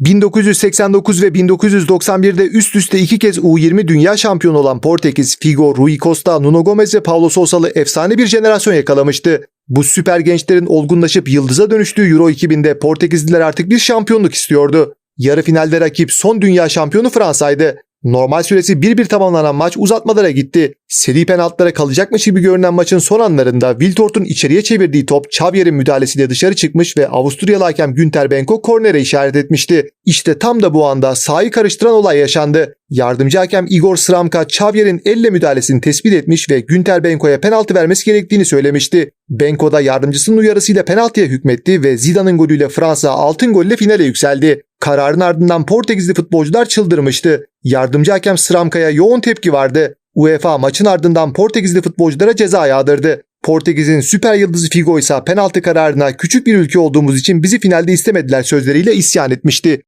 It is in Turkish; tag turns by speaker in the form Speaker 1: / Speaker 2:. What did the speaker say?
Speaker 1: 1989 ve 1991'de üst üste iki kez U20 dünya şampiyonu olan Portekiz, Figo, Rui Costa, Nuno Gomes ve Paulo Sousa'lı efsane bir jenerasyon yakalamıştı. Bu süper gençlerin olgunlaşıp yıldıza dönüştüğü Euro 2000'de Portekizliler artık bir şampiyonluk istiyordu. Yarı finalde rakip son dünya şampiyonu Fransa'ydı. Normal süresi 1-1 tamamlanan maç uzatmalara gitti. Seri penaltılara kalacakmış gibi görünen maçın son anlarında Wiltort'un içeriye çevirdiği top Xavier'in müdahalesiyle dışarı çıkmış ve Avusturyalı hakem Günter Benko kornere işaret etmişti. İşte tam da bu anda sahayı karıştıran olay yaşandı. Yardımcı hakem Igor Sramka Xavier'in elle müdahalesini tespit etmiş ve Günter Benko'ya penaltı vermesi gerektiğini söylemişti. Benko da yardımcısının uyarısıyla penaltıya hükmetti ve Zidane'ın golüyle Fransa altın golle finale yükseldi. Kararın ardından Portekizli futbolcular çıldırmıştı. Yardımcı hakem Sramka'ya yoğun tepki vardı. UEFA maçın ardından Portekizli futbolculara ceza yağdırdı. Portekiz'in süper yıldızı Figo ise penaltı kararına küçük bir ülke olduğumuz için bizi finalde istemediler sözleriyle isyan etmişti.